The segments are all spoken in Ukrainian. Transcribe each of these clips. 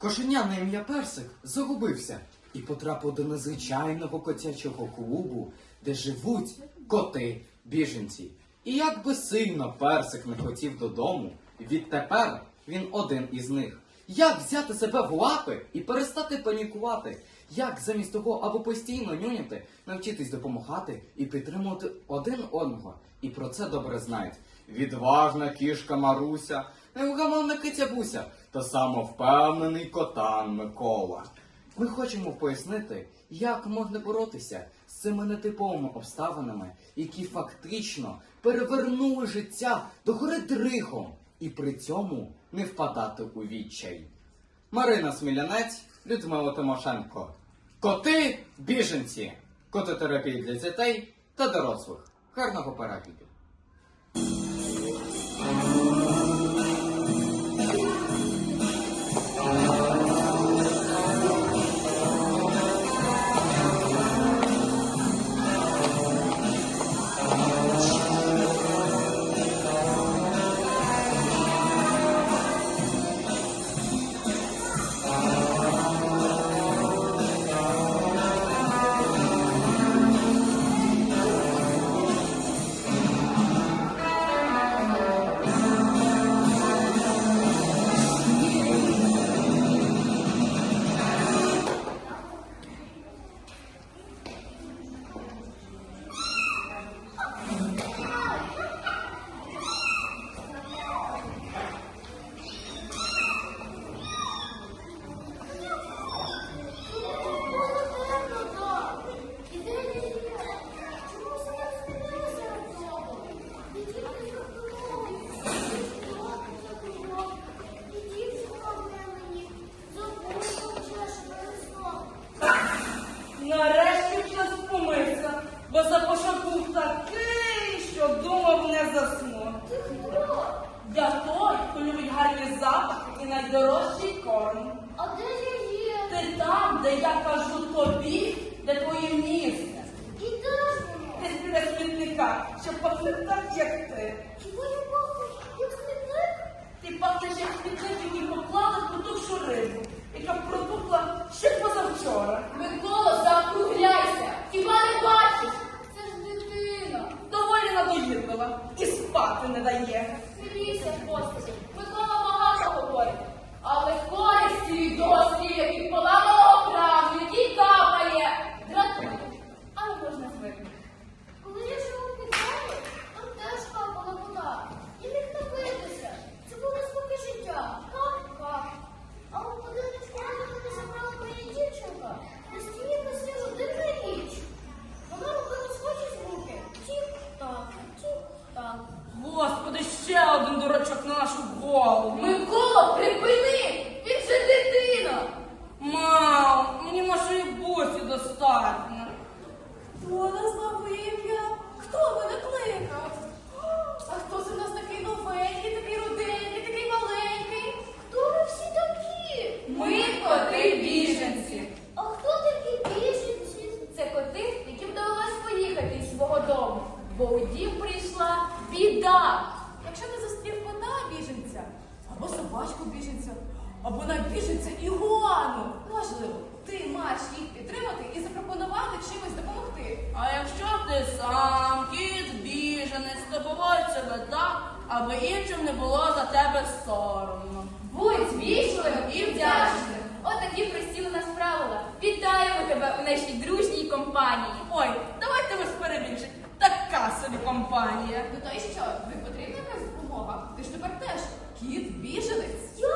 Кошеня на ім'я Персик загубився і потрапив до незвичайного котячого клубу, де живуть коти біженці. І як би сильно персик не хотів додому, відтепер він один із них. Як взяти себе в лапи і перестати панікувати? Як замість того, аби постійно нюняти, навчитись допомагати і підтримувати один одного? І про це добре знають. Відважна кішка Маруся, невгамовна киця Буся та самовпевнений котан Микола. Ми хочемо пояснити, як можна боротися з цими нетиповими обставинами, які фактично перевернули життя до гори дригом, і при цьому не впадати у відчай. Марина Смілянець, Людмила Тимошенко. Коти біженці. Кототерапія для дітей та дорослих. Гарного перегляду. Собачку біженця, або навіть біженця ігуану, важливо, ти маєш їх підтримати і запропонувати чимось допомогти. А якщо ти сам кіт біженець, то поводь себе так, аби іншим не було за тебе соромно. Будь вічливим і вдячним. От такі прості у нас правила. Вітаємо тебе у нашій дружній компанії. Ой, давайте ви ж перебільшить. Така собі компанія. Ну то і що? Тобі потрібна якась допомога? Ти ж тепер теж кіт біженець. Я,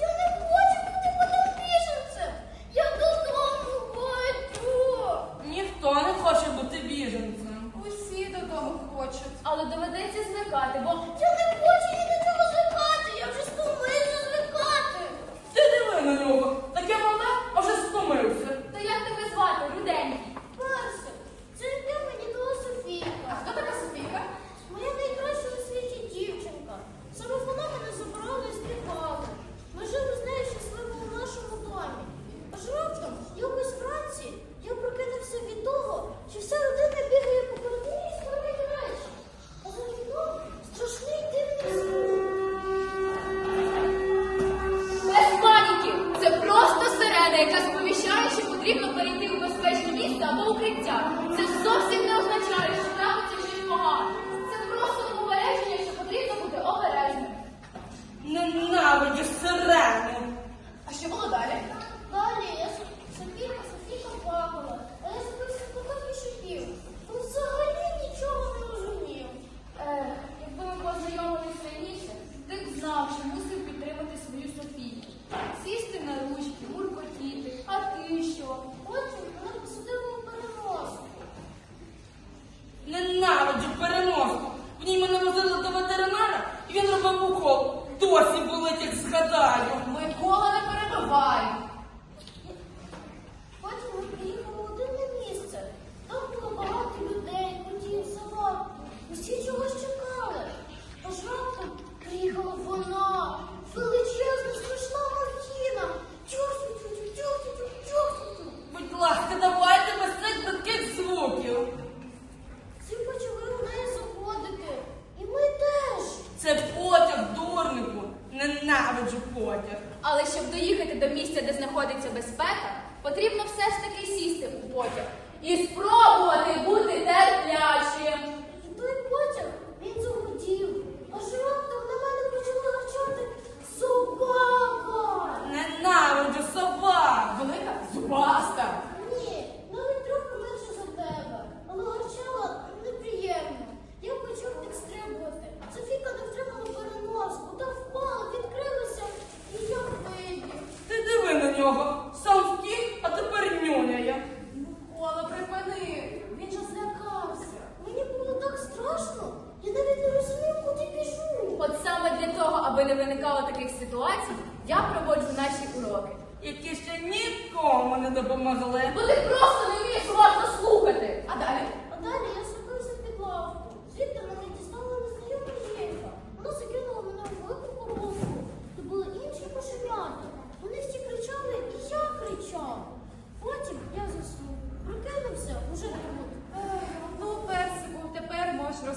я не хочу бути потім біженцем. Я додому хочу. Ніхто не хоче бути біженцем. Усі додому хочуть. Але доведеться звикати, бо я не хочу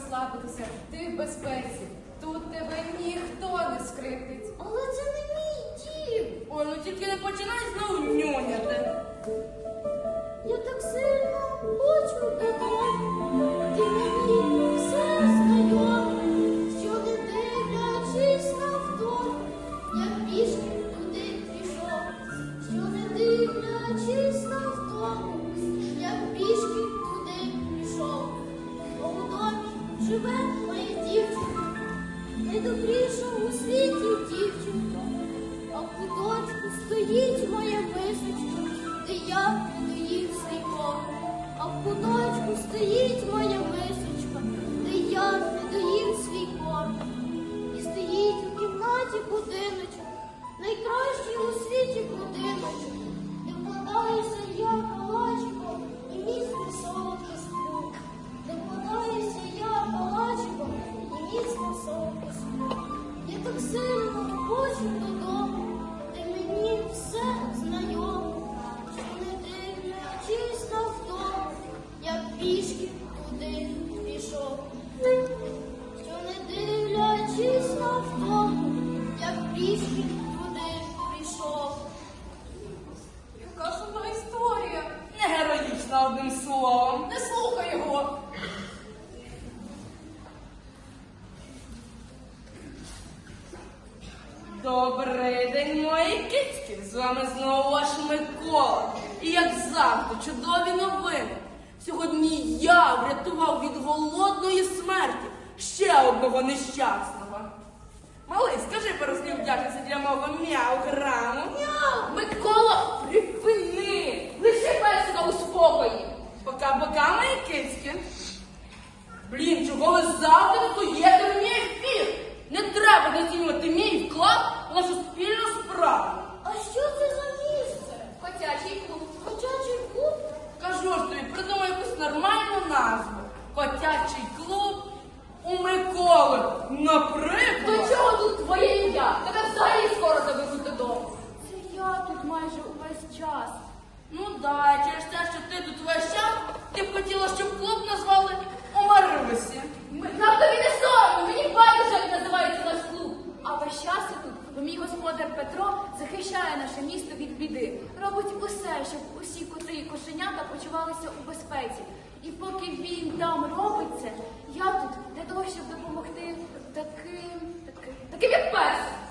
розслабитися. Ти в безпеці. Тут тебе ніхто не скриптить. Але це не мій дім. Ой, ну тільки не починай знову нюняти. Я так сильно хочу додому. Ти не мій. Таким, таким, таким як пес.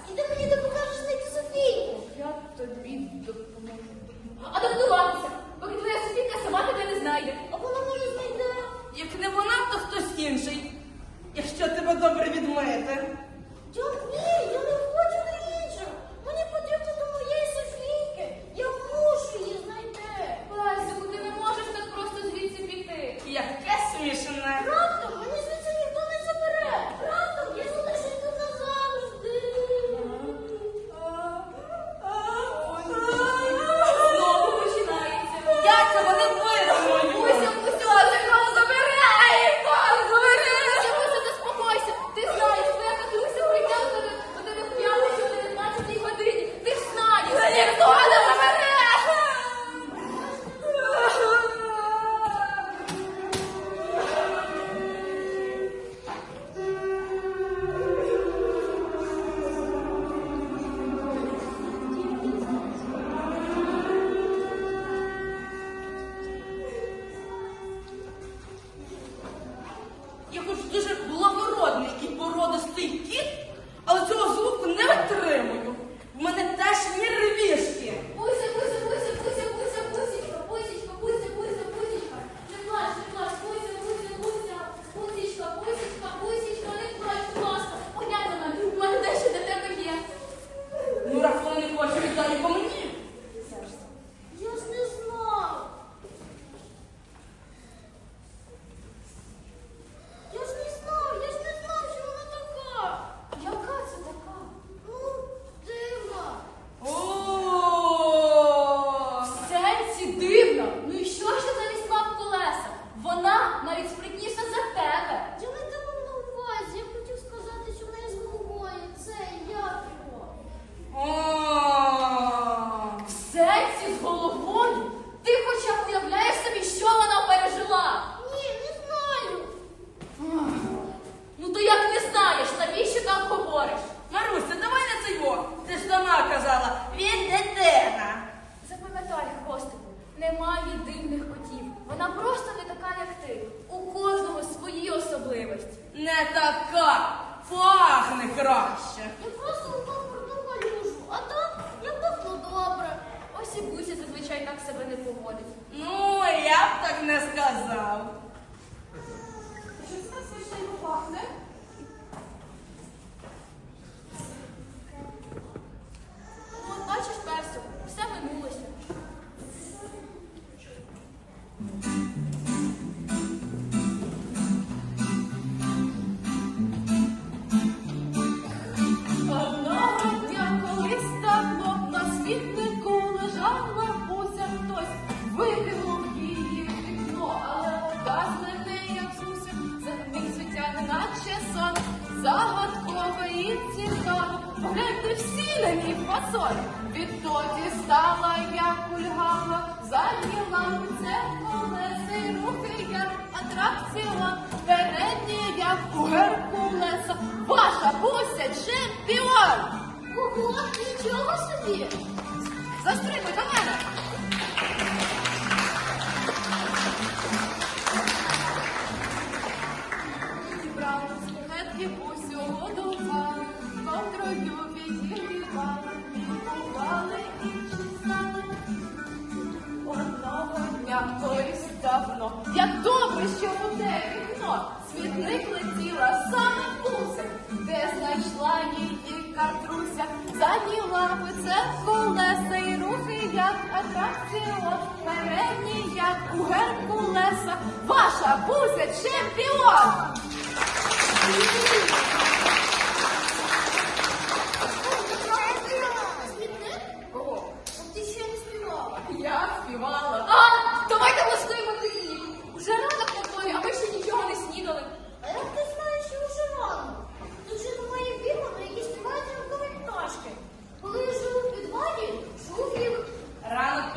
Буся чемпіон!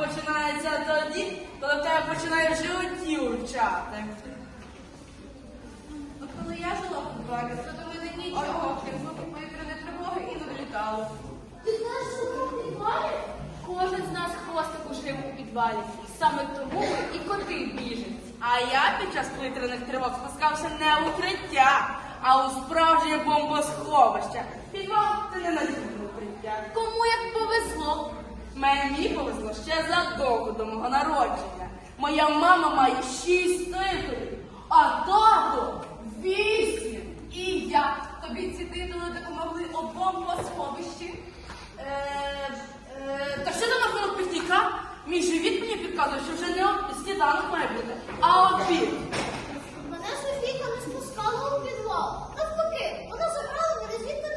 починається тоді, коли в тебе починає в животі урчати. От ну, коли я жила в підвалі, то до мене нічого, крім звуків повітряної тривоги і не долітало. Ти знаєш, що в підвалі? Кожен з нас хвостик у жив у підвалі. Саме тому і коти біжить. А я під час повітряних тривог спускався не у укриття, а у справжнє бомбосховище. Підвал ти не надійне укриття. Кому як повезло? Мені повезло ще задовго до мого народження. Моя мама має шість титулів, а тато вісім. І я тобі ці титули допомогли обом по сховищі. Е, е, Та що до рахунок пітніка? Мій живіт мені підказує, що вже не сніданок має бути, а обід. Мене Софійка не спускала у підвал. Навпаки, вона забрала мене звідти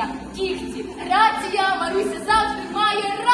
Рація, дігці, Маруся завжди має рацію.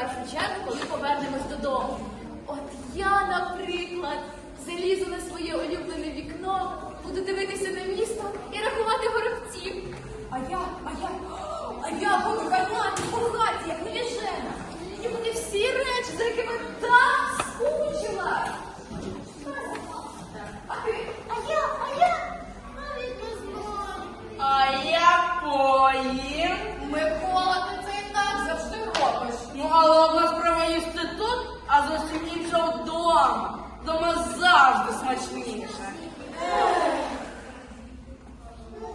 кращу чергу, коли повернемось додому. От я, наприклад, залізу на своє улюблене вікно, буду дивитися на місто і рахувати горобців. А я, а я, а я буду ганяти по хаті, як навіжена. І буде всі речі, за якими так скучила. Мала у нас їсти тут, а зовсім інша вдома. Дома завжди смачніше. Е. Ну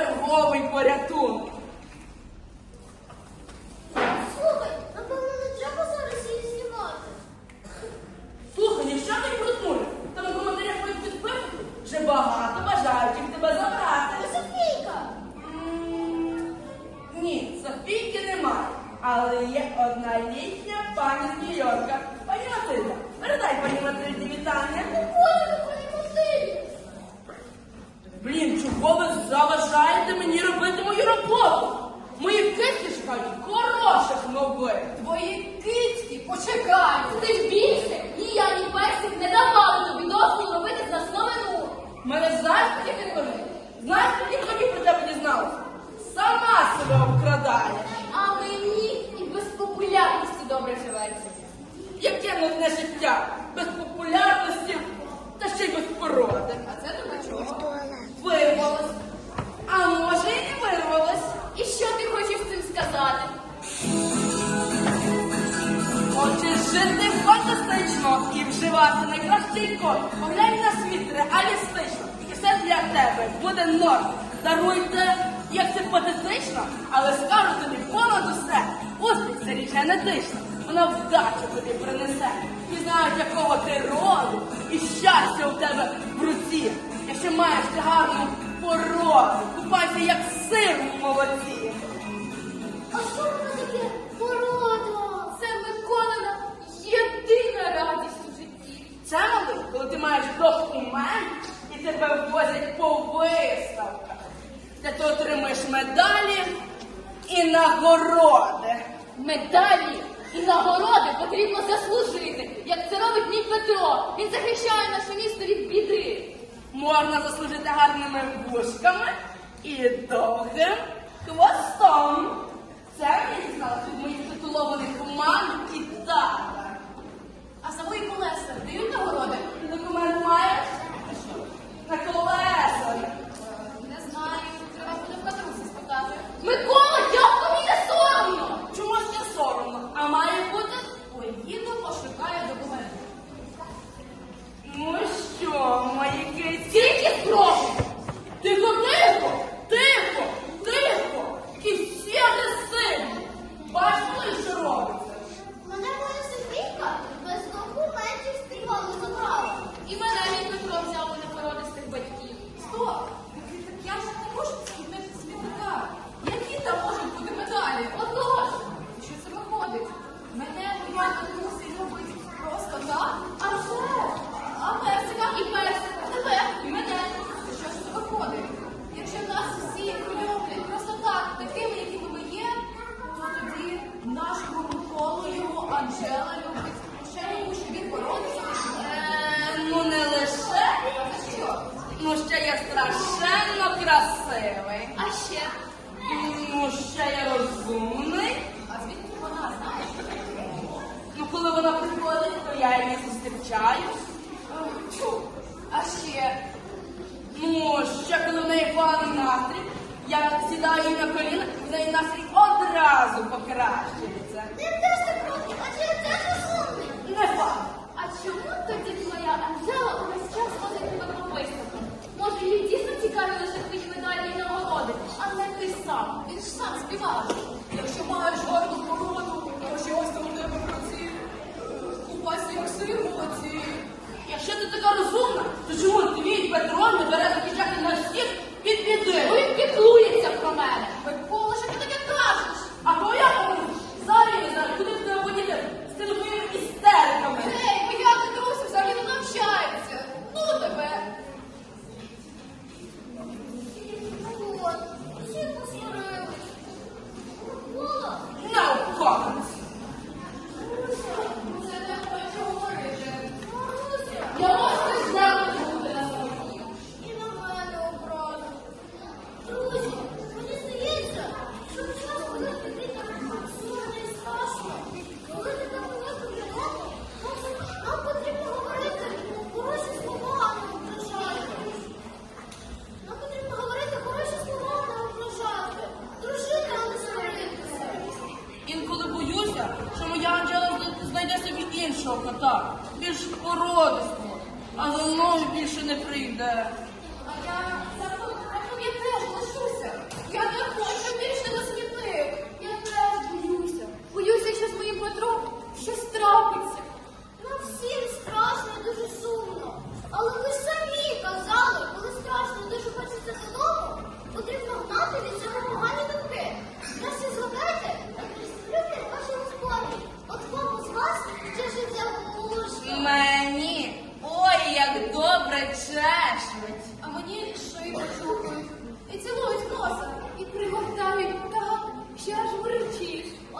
черговий порятунок. Слухай, напевно, не треба зараз її знімати. Слухай, якщо ти крутнули, то на коментарях від підписку вже багато бажаючих тебе забрати. Софійка! Ні, Софійки немає, але є одна літня пані з Нью-Йорка. Передай пані вітання. Боже, пані Матильді! Блін, чого ви заважаєте? Катю, ти ж більше ні я, ні персик не давали тобі дозволу робити з нас новину. Мене знаєш, які ти кожи? Знаєш, які тобі про тебе дізналася? Сама себе обкрадаєш. А мені і без популярності добре живеться. Яке нудне життя без популярності. тобі принесе. не знають, якого потрібно заслужити, як це робить мій Петро. Він захищає наше місто від біди. Можна заслужити гарними вушками і довгим хвостом. Це мені знала від моїх титулованих мам і тата. А самої колеса дають нагороди? Документ маєш? Тихо, тихо, тихо, тихо, і всі не сильні. Бачите?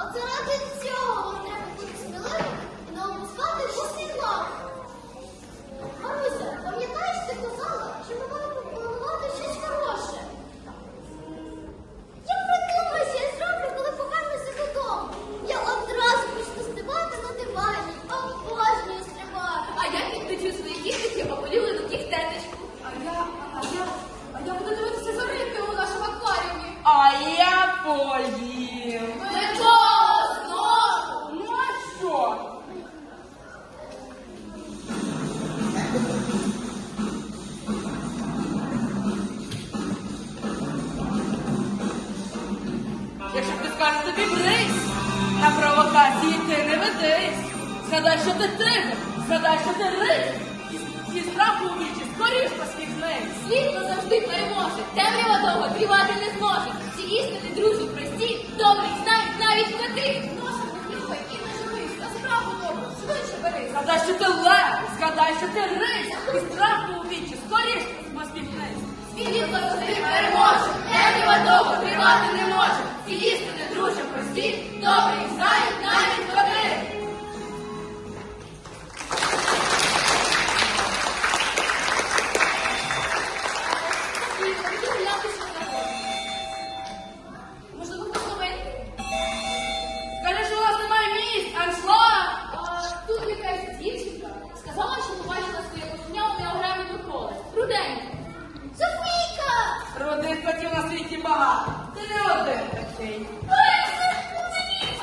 我知。може, темрява довго трівати не зможе. Ці істини, друзі, прості, добрі, знають навіть коти. Ноша хліба, і не живий, за справу добру, швидше бери. Згадай, що ти лев, згадай, що ти ризь, і страху у вічі, скоріш з мостів вниз. Світло завжди переможе, темрява довго тривати не може. Ці істини, друзі, прості, добрі, знають навіть коти. багато. Ти не один такий. Олексій, це мій